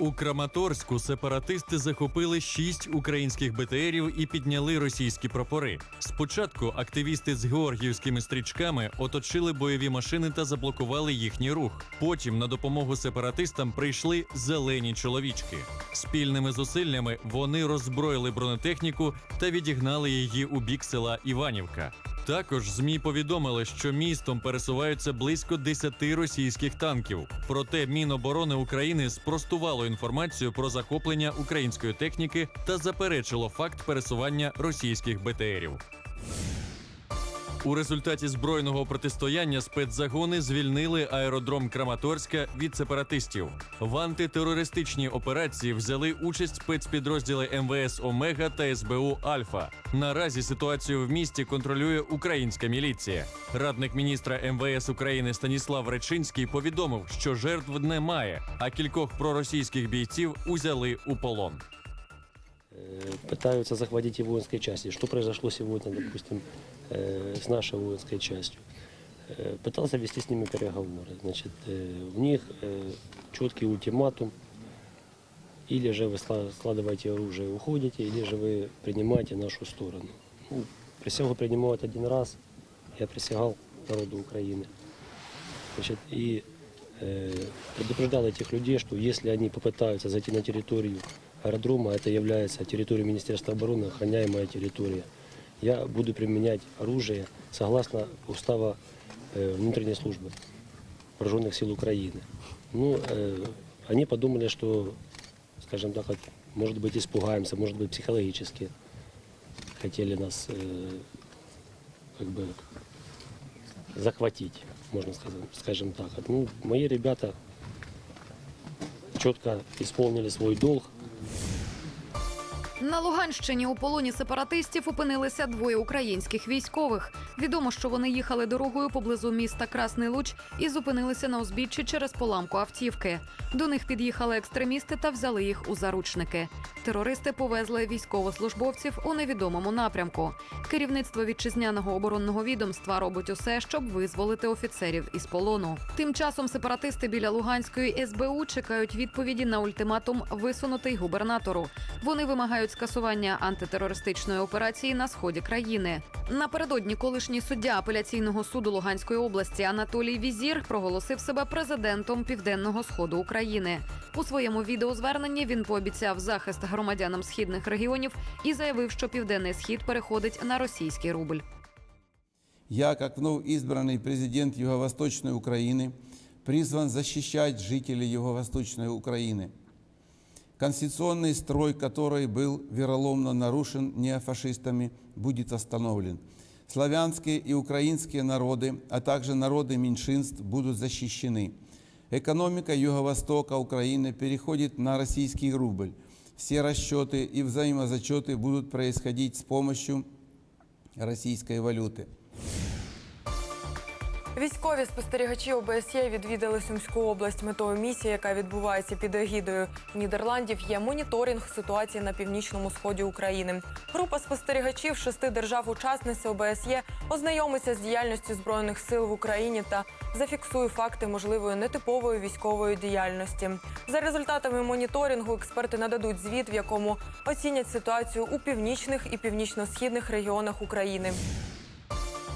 У Краматорську сепаратисти захопили шість українських БТРів і підняли російські прапори. Спочатку активісти з георгіївськими стрічками оточили бойові машини та заблокували їхній рух. Потім на допомогу сепаратистам прийшли зелені чоловічки. Спільними зусиллями вони роззброїли бронетехніку та відігнали її у бік села Іванівка. Також змі повідомили, що містом пересуваються близько 10 російських танків. Проте Міноборони України спростувало інформацію про захоплення української техніки та заперечило факт пересування російських БТРів. У результаті збройного протистояння спецзагони звільнили аеродром Краматорська від сепаратистів. В антитерористичній операції взяли участь спецпідрозділи МВС Омега та СБУ Альфа. Наразі ситуацію в місті контролює українська міліція. Радник міністра МВС України Станіслав Речинський повідомив, що жертв немає, а кількох проросійських бійців узяли у полон. э, пытаются захватить и воинской части. Что произошло сегодня, допустим, э, с нашей воинской частью? Э, Пытался вести с ними переговоры. Значит, э, в них э, четкий ультиматум. Или же вы сла- складываете оружие и уходите, или же вы принимаете нашу сторону. Ну, присягу принимают один раз. Я присягал народу Украины. Значит, и э, предупреждал этих людей, что если они попытаются зайти на территорию аэродрома, это является территорией Министерства обороны, охраняемая территория, я буду применять оружие согласно устава э, внутренней службы вооруженных сил Украины. Ну, э, они подумали, что, скажем так, может быть, испугаемся, может быть, психологически хотели нас э, как бы захватить, можно сказать, скажем так. Ну, мои ребята четко исполнили свой долг, На Луганщині у полоні сепаратистів опинилися двоє українських військових. Відомо, що вони їхали дорогою поблизу міста Красний Луч і зупинилися на узбіччі через поламку автівки. До них під'їхали екстремісти та взяли їх у заручники. Терористи повезли військовослужбовців у невідомому напрямку. Керівництво вітчизняного оборонного відомства робить усе, щоб визволити офіцерів із полону. Тим часом сепаратисти біля Луганської СБУ чекають відповіді на ультиматум, висунутий губернатору. Вони вимагають скасування антитерористичної операції на сході країни. Напередодні колишній суддя апеляційного суду Луганської області Анатолій Візір проголосив себе президентом південного сходу України. У своєму відеозверненні він пообіцяв захист громадянам східних регіонів і заявив, що південний схід переходить на російський рубль. Я, как вновь избранный президент Юго-Восточной Украины, призван защищать жителей Юго-Восточной Украины, конституционный строй которой был вероломно нарушен неофашистами, будет остановлен. Славянские и украинские народы, а также народы меньшинств будут защищены. Экономика Юго-Востока Украины переходит на российский рубль. Все расчеты и взаимозачеты будут происходить с помощью российской валюты. Військові спостерігачі ОБСЄ відвідали Сумську область. Метою місії, яка відбувається під егідою Нідерландів, є моніторинг ситуації на північному сході України. Група спостерігачів шести держав-учасниць ОБСЄ ознайомиться з діяльністю збройних сил в Україні та зафіксує факти можливої нетипової військової діяльності. За результатами моніторингу експерти нададуть звіт, в якому оцінять ситуацію у північних і північно-східних регіонах України.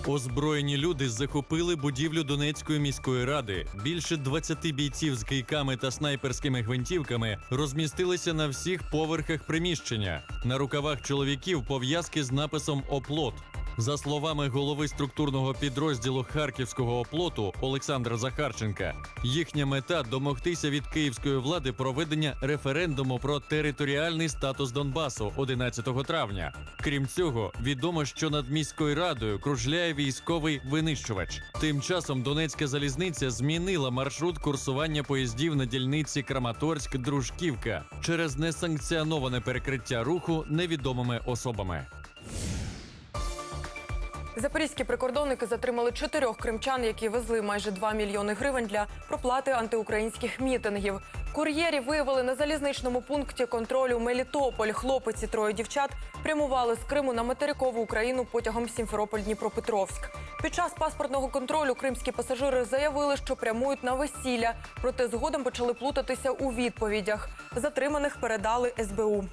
Озброєні люди захопили будівлю Донецької міської ради. Більше 20 бійців з кийками та снайперськими гвинтівками розмістилися на всіх поверхах приміщення. На рукавах чоловіків пов'язки з написом Оплот. За словами голови структурного підрозділу харківського оплоту Олександра Захарченка, їхня мета домогтися від київської влади проведення референдуму про територіальний статус Донбасу 11 травня. Крім цього, відомо, що над міською радою кружляє військовий винищувач. Тим часом Донецька залізниця змінила маршрут курсування поїздів на дільниці Краматорськ-Дружківка через несанкціоноване перекриття руху невідомими особами. Запорізькі прикордонники затримали чотирьох кримчан, які везли майже 2 мільйони гривень для проплати антиукраїнських мітингів. Кур'єрів виявили на залізничному пункті контролю Мелітополь. Хлопець і троє дівчат прямували з Криму на материкову Україну потягом Сімферополь-Дніпропетровськ. Під час паспортного контролю кримські пасажири заявили, що прямують на весілля, проте згодом почали плутатися у відповідях. Затриманих передали СБУ.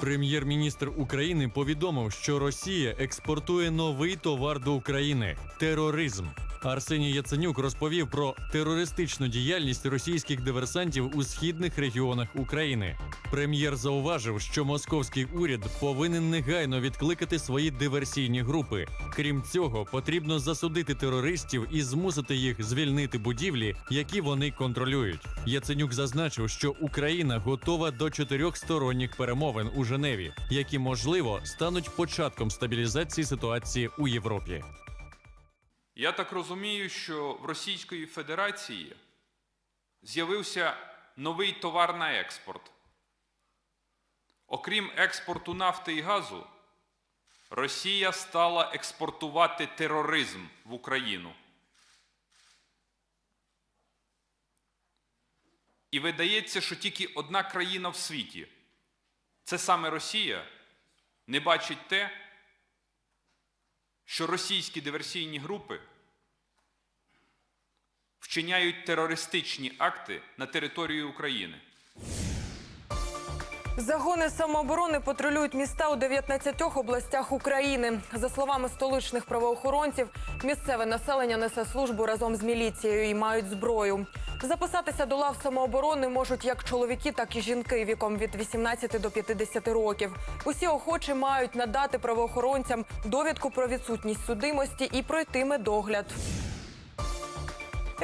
Прем'єр-міністр України повідомив, що Росія експортує новий товар до України тероризм. Арсеній Яценюк розповів про терористичну діяльність російських диверсантів у східних регіонах України. Прем'єр зауважив, що московський уряд повинен негайно відкликати свої диверсійні групи. Крім цього, потрібно засудити терористів і змусити їх звільнити будівлі, які вони контролюють. Яценюк зазначив, що Україна готова до чотирьохсторонніх перемовин у Женеві, які можливо стануть початком стабілізації ситуації у Європі. Я так розумію, що в Російської Федерації з'явився новий товар на експорт. Окрім експорту нафти і газу, Росія стала експортувати тероризм в Україну. І видається, що тільки одна країна в світі, це саме Росія, не бачить те, що російські диверсійні групи вчиняють терористичні акти на території України. Загони самооборони патрулюють міста у 19 областях України. За словами столичних правоохоронців, місцеве населення несе службу разом з міліцією і мають зброю. Записатися до лав самооборони можуть як чоловіки, так і жінки віком від 18 до 50 років. Усі охочі мають надати правоохоронцям довідку про відсутність судимості і пройти медогляд.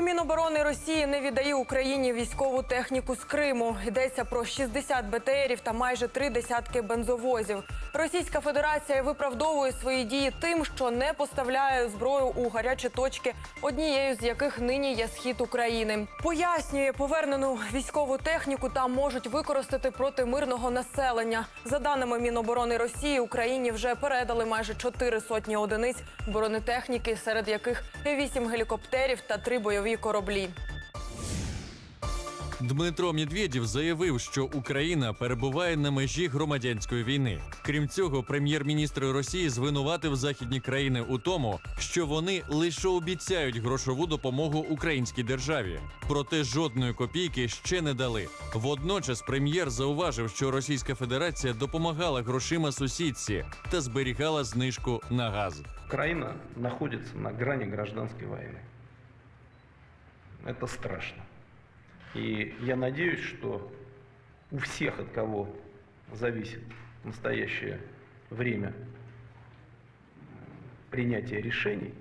Міноборони Росії не віддає Україні військову техніку з Криму. Йдеться про 60 БТРів та майже три десятки бензовозів. Російська Федерація виправдовує свої дії тим, що не поставляє зброю у гарячі точки, однією з яких нині є схід України. Пояснює, повернену військову техніку там можуть використати проти мирного населення. За даними Міноборони Росії, Україні вже передали майже чотири сотні одиниць бронетехніки, серед яких вісім гелікоптерів та три бойові кораблі. Дмитро Медведєв заявив, що Україна перебуває на межі громадянської війни. Крім цього, прем'єр-міністр Росії звинуватив західні країни у тому, що вони лише обіцяють грошову допомогу українській державі, проте жодної копійки ще не дали. Водночас прем'єр зауважив, що Російська Федерація допомагала грошима сусідці та зберігала знижку на газ. Украина находится на грани гражданской войны. Это страшно. И я надеюсь, что у всех, от кого зависит настоящее время принятия решений,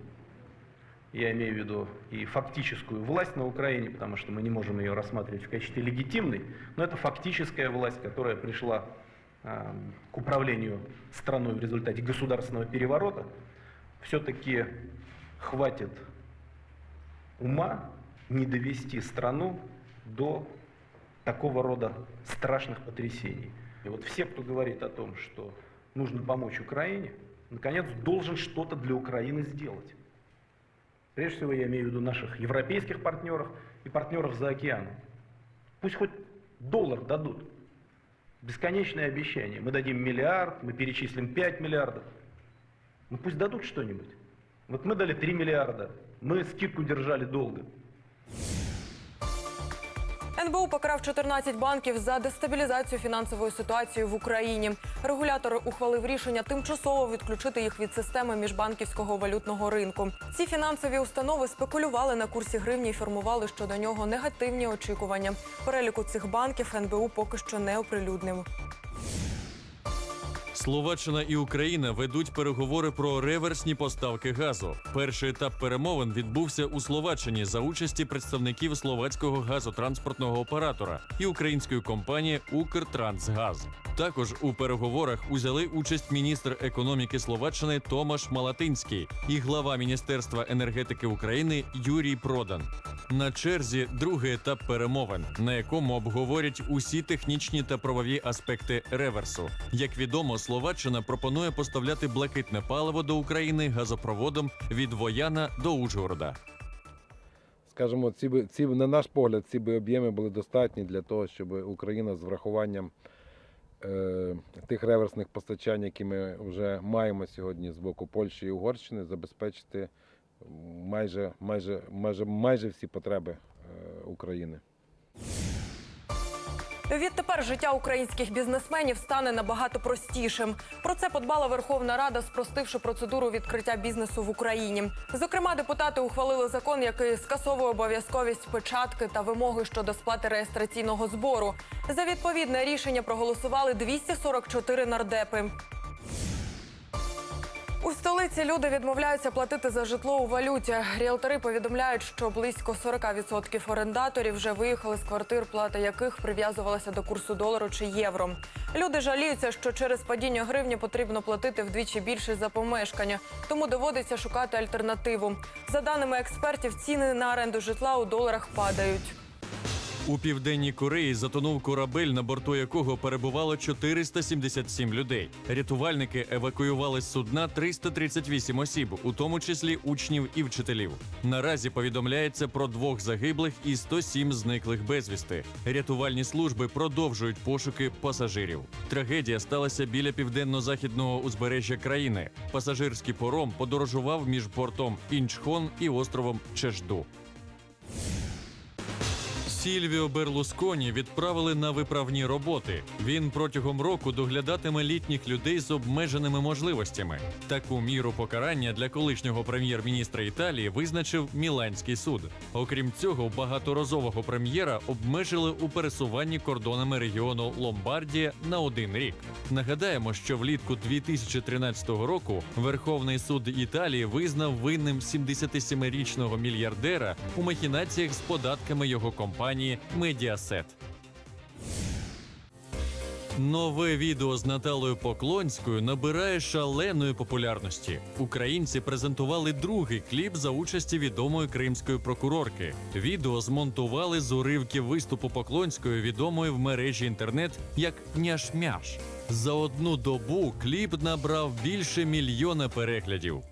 я имею в виду и фактическую власть на Украине, потому что мы не можем ее рассматривать в качестве легитимной, но это фактическая власть, которая пришла а, к управлению страной в результате государственного переворота, все-таки хватит ума не довести страну до такого рода страшных потрясений. И вот все, кто говорит о том, что нужно помочь Украине, наконец должен что-то для Украины сделать. Прежде всего я имею в виду наших европейских партнеров и партнеров за океаном. Пусть хоть доллар дадут. Бесконечные обещания. Мы дадим миллиард, мы перечислим 5 миллиардов. Ну пусть дадут что-нибудь. Вот мы дали 3 миллиарда, мы скидку держали долго. НБУ покарав 14 банків за дестабілізацію фінансової ситуації в Україні. Регулятор ухвалив рішення тимчасово відключити їх від системи міжбанківського валютного ринку. Ці фінансові установи спекулювали на курсі гривні і формували щодо нього негативні очікування. Переліку цих банків НБУ поки що не оприлюднив. Словаччина і Україна ведуть переговори про реверсні поставки газу. Перший етап перемовин відбувся у Словаччині за участі представників словацького газотранспортного оператора і української компанії Укртрансгаз. Також у переговорах узяли участь міністр економіки Словаччини Томаш Малатинський і глава Міністерства енергетики України Юрій Продан. На черзі другий етап перемовин, на якому обговорять усі технічні та правові аспекти реверсу. Як відомо, Словаччина пропонує поставляти блакитне паливо до України газопроводом від Вояна до Ужгорода. скажімо, ці би ці на наш погляд, ці би об'єми були достатні для того, щоб Україна з врахуванням е, тих реверсних постачань, які ми вже маємо сьогодні з боку Польщі і Угорщини, забезпечити майже, майже, майже, майже всі потреби е, України. Відтепер життя українських бізнесменів стане набагато простішим. Про це подбала Верховна Рада, спростивши процедуру відкриття бізнесу в Україні. Зокрема, депутати ухвалили закон, який скасовує обов'язковість печатки та вимоги щодо сплати реєстраційного збору. За відповідне рішення проголосували 244 нардепи. У столиці люди відмовляються платити за житло у валюті. Ріелтори повідомляють, що близько 40% орендаторів вже виїхали з квартир, плата яких прив'язувалася до курсу долару чи євро. Люди жаліються, що через падіння гривні потрібно платити вдвічі більше за помешкання, тому доводиться шукати альтернативу. За даними експертів, ціни на оренду житла у доларах падають. У південній Кореї затонув корабель, на борту якого перебувало 477 людей. Рятувальники евакуювали з судна 338 осіб, у тому числі учнів і вчителів. Наразі повідомляється про двох загиблих і 107 зниклих безвісти. Рятувальні служби продовжують пошуки пасажирів. Трагедія сталася біля південно-західного узбережжя країни. Пасажирський пором подорожував між портом Інчхон і островом Чежду. Сільвіо Берлусконі відправили на виправні роботи. Він протягом року доглядатиме літніх людей з обмеженими можливостями. Таку міру покарання для колишнього прем'єр-міністра Італії визначив Міланський суд. Окрім цього, багаторазового прем'єра обмежили у пересуванні кордонами регіону Ломбардія на один рік. Нагадаємо, що влітку 2013 року Верховний суд Італії визнав винним 77-річного мільярдера у махінаціях з податками його компанії Медіасет. Нове відео з Наталою Поклонською набирає шаленої популярності. Українці презентували другий кліп за участі відомої кримської прокурорки. Відео змонтували з уривків виступу Поклонської, відомої в мережі інтернет як Няш-мяш. За одну добу кліп набрав більше мільйона переглядів.